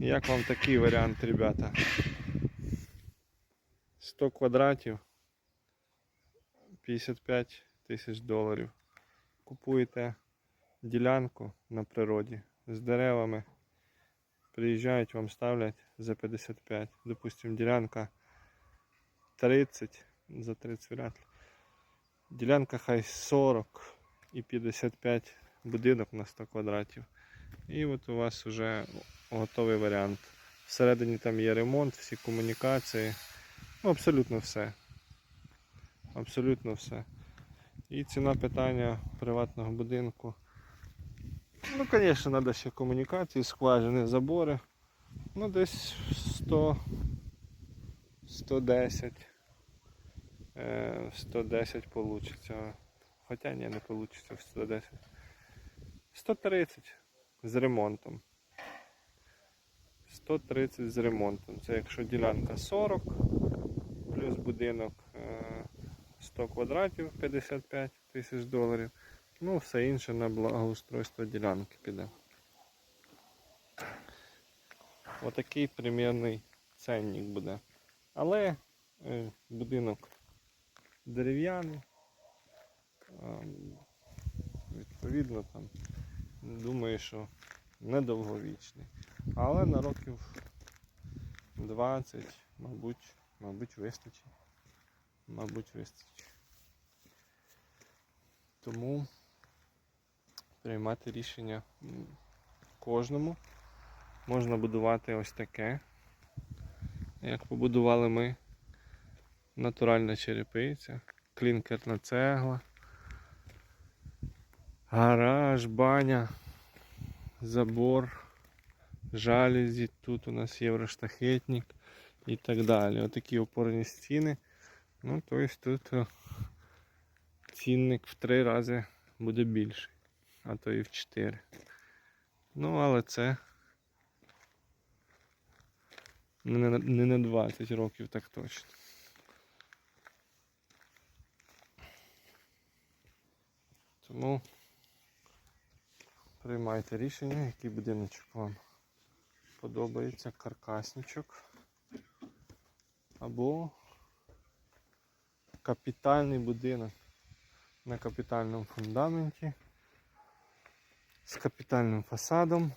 Як вам такий варіант, ребята? 100 квадратів, 55 тисяч доларів. Купуєте ділянку на природі з деревами. Приїжджають, вам ставлять за 55. Допустим, ділянка 30, за 30 вряд ли. Ділянка хай 40 і 55 будинок на 100 квадратів. І от у вас вже готовий варіант. Всередині там є ремонт, всі комунікації. Ну, абсолютно все. Абсолютно все. І ціна питання приватного будинку. Ну, звісно, треба ще комунікації, скважини, забори. Ну, десь 100, 110. Е, 110 получиться. Хоча ні, не вийде 110. 130 з ремонтом. 130 з ремонтом. Це якщо ділянка 40, плюс будинок е, 100 квадратів 55 тисяч доларів. Ну, все інше на благоустройство ділянки піде. Отакий примірний ценник буде. Але е, будинок дерев'яний. Ем, Відповідно, там думаю, що недовговічний. Але на років 20, мабуть, мабуть, вистачить. Мабуть, вистачить. Тому приймати рішення кожному. Можна будувати ось таке, як побудували ми. Натуральна черепиця, клінкерна цегла, гараж, баня, забор, жалюзі, тут у нас євроштахетник і так далі. Отакі опорні стіни. Ну, тобто тут е, цінник в три рази буде більший, а то і в чотири. Ну, але це не на 20 років так точно. Тому приймайте рішення, який будиночок вам подобається, каркасничок або капітальний будинок на капітальному фундаменті з капітальним фасадом.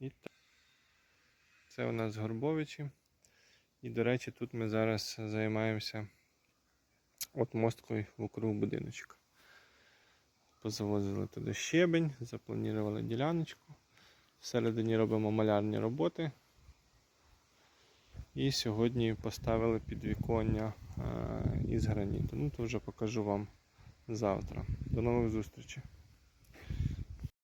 І. Це у нас Горбовичі. І, до речі, тут ми зараз займаємося от мосткою вокруг будиночка. Позавозили туди щебень, запланували діляночку. Всередині робимо малярні роботи. І сьогодні поставили підвіконня е, із граніту. Ну, то вже покажу вам завтра. До нових зустрічей.